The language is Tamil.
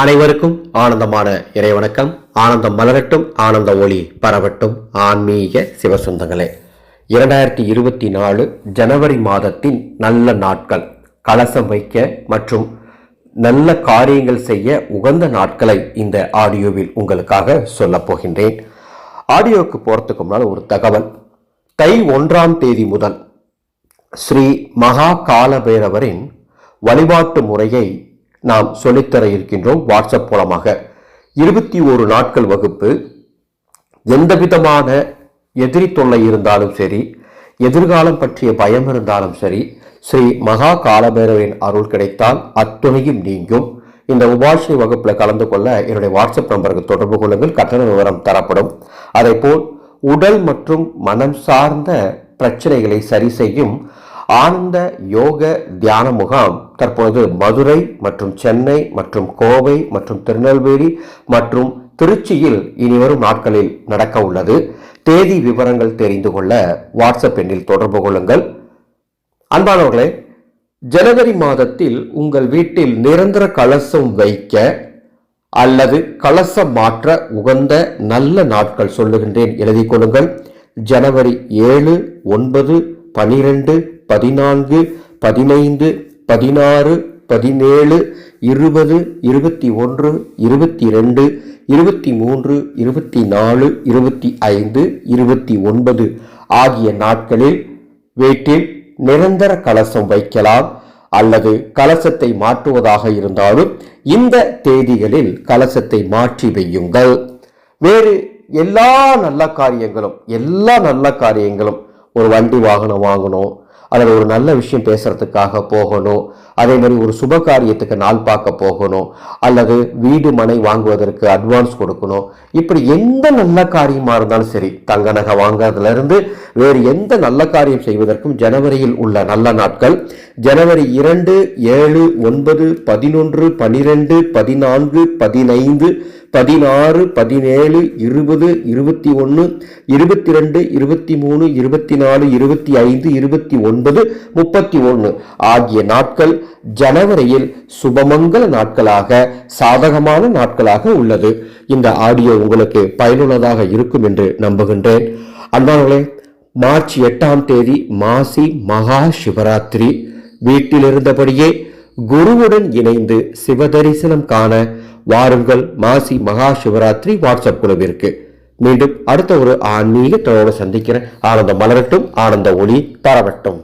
அனைவருக்கும் ஆனந்தமான இறைவணக்கம். ஆனந்தம் மலரட்டும் ஆனந்த ஒளி பரவட்டும். ஆன்மீக சிவசொந்தங்களே இரண்டாயிரத்தி இருபத்தி நாலு ஜனவரி மாதத்தின் நல்ல நாட்கள். கலசம் வைக்க மற்றும் நல்ல காரியங்கள் செய்ய உகந்த நாட்களை இந்த ஆடியோவில் உங்களுக்காக சொல்லப் போகின்றேன். ஆடியோவுக்கு போகிறதுக்கு முன்னால் ஒரு தகவல். தை ஒன்றாம் தேதி முதல் ஸ்ரீ மகா காலபைரவரின் வழிபாட்டு முறையை நாம் சொல்லித்தர இருக்கின்றோம் வாட்ஸ்அப் மூலமாக. இருபத்தி ஒரு நாட்கள் வகுப்பு. எந்த விதமான எதிரி தொல்லை இருந்தாலும் சரி எதிர்காலம் பற்றிய பயம் இருந்தாலும் சரி ஸ்ரீ மகா காலபைரவரின் அருள் கிடைத்தால் அத்துணையும் நீங்கும். இந்த உபாஷை வகுப்பில் கலந்து கொள்ள என்னுடைய வாட்ஸ்அப் நம்பருக்கு தொடர்பு கொள்ளுங்கள் கட்டண விவரம் தரப்படும். அதேபோல் உடல் மற்றும் மனம் சார்ந்த பிரச்சனைகளை சரி செய்யும் ஆனந்த யோக தியான முகாம். தற்பொழுது மதுரை மற்றும் சென்னை மற்றும் கோவை மற்றும் திருநெல்வேலி மற்றும் திருச்சியில் இனிவரும் நாட்களில் நடக்க உள்ளது. தேதி விவரங்கள் தெரிந்து கொள்ள வாட்ஸ்அப் எண்ணில் தொடர்பு கொள்ளுங்கள். அன்பானவர்களே ஜனவரி மாதத்தில் உங்கள் வீட்டில் நிரந்தர கலசம் வைக்க அல்லது கலசம் மாற்ற உகந்த நல்ல நாட்கள் சொல்லுகின்றேன். எழுதிக் கொள்ளுங்கள். ஜனவரி ஏழு ஒன்பது பனிரெண்டு பதினான்கு பதினைந்து பதினாறு பதினேழு இருபது இருபத்தி ஒன்று இருபத்தி ரெண்டு இருபத்தி மூன்று இருபத்தி நாலு இருபத்தி ஐந்து இருபத்தி ஒன்பது ஆகிய நாட்களில் வீட்டில் நிரந்தர கலசம் வைக்கலாம் அல்லது கலசத்தை மாற்றுவதாக இருந்தாலும் இந்த தேதிகளில் கலசத்தை மாற்றி வையுங்கள். வேறு எல்லா நல்ல காரியங்களும் எல்லா நல்ல காரியங்களும் ஒரு வண்டி வாகனம் வாங்கணும் அல்லது ஒரு நல்ல விஷயம் பேசுறதுக்காக போகணும். அதே மாதிரி ஒரு சுப காரியத்துக்கு நாள் பார்க்க போகணும் அல்லது வீடு மனை வாங்குவதற்கு அட்வான்ஸ் கொடுக்கணும். இப்படி எந்த நல்ல காரியமாக இருந்தாலும் சரி தங்க நகை வாங்குறதுலேருந்து வேறு எந்த நல்ல காரியம் செய்வதற்கும் ஜனவரியில் உள்ள நல்ல நாட்கள் ஜனவரி இரண்டு ஏழு ஒன்பது பதினொன்று பனிரெண்டு பதினான்கு பதினைந்து பதினாறு பதினேழு இருபது இருபத்தி ஒன்று இருபத்தி ரெண்டு இருபத்தி மூணு இருபத்தி நாலு இருபத்தி ஐந்து இருபத்தி ஒன்பது முப்பத்தி ஒன்று ஆகிய நாட்கள் ஜனவரியில் சுபமங்கல நாட்களாக சாதகமான நாட்களாக உள்ளது. இந்த ஆடியோ உங்களுக்கு பயனுள்ளதாக இருக்கும் என்று நம்புகின்றேன். அன்பானவர்களே மார்ச் எட்டாம் தேதி மாசி மகா சிவராத்திரி. வீட்டில் இருந்தபடியே குருவுடன் இணைந்து சிவதரிசனம் காண வாருங்கள் மாசி மகா சிவராத்திரி வாட்ஸ்அப் குழுவிற்கு. மீண்டும் அடுத்த ஒரு ஆன்மீக சந்திக்கிறேன். ஆனந்த மலரட்டும் ஆனந்த ஒளி பரவட்டும்.